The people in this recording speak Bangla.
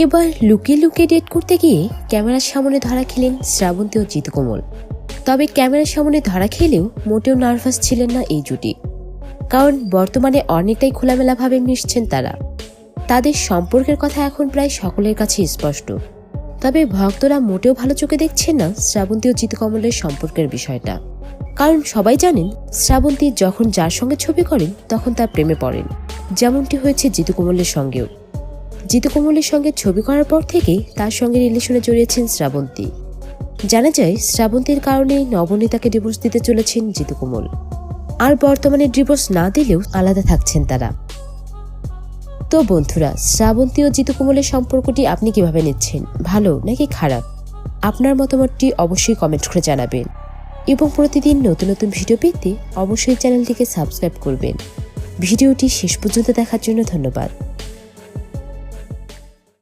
এবার লুকিয়ে লুকিয়ে ডেট করতে গিয়ে ক্যামেরার সামনে ধরা খেলেন শ্রাবন্তী ও জিতুকমল তবে ক্যামেরার সামনে ধরা খেলেও মোটেও নার্ভাস ছিলেন না এই জুটি। কারণ বর্তমানে অনেকটাই খোলামেলাভাবে মিশছেন তারা। তাদের সম্পর্কের কথা এখন প্রায় সকলের কাছে স্পষ্ট। তবে ভক্তরা মোটেও ভালো চোখে দেখছেন না শ্রাবন্তী ও জিতুকমলের সম্পর্কের বিষয়টা। কারণ সবাই জানেন, শ্রাবন্তী যখন যার সঙ্গে ছবি করেন, তখন তার প্রেমে পড়েন। যেমনটি হয়েছে জিতুকমলের সঙ্গেও। জিতুকমলের সঙ্গে ছবি করার পর থেকেই তার সঙ্গে রিলেশনে জড়িয়েছেন শ্রাবন্তী। জানা যায়, শ্রাবন্তীর কারণে নবনীতাকে ডিভোর্স দিতে চলেছেন জিতুকমল আর বর্তমানে ডিভোর্স না দিলেও আলাদা থাকছেন তারা। তো বন্ধুরা, শ্রাবন্তী ও জিতুকমলের সম্পর্কটি আপনি কীভাবে নিচ্ছেন? ভালো নাকি খারাপ? আপনার মতামতটি অবশ্যই কমেন্ট করে জানাবেন। এবং প্রতিদিন নতুন নতুন ভিডিও পেতে অবশ্যই চ্যানেলটিকে সাবস্ক্রাইব করবেন। ভিডিওটি শেষ পর্যন্ত দেখার জন্য ধন্যবাদ।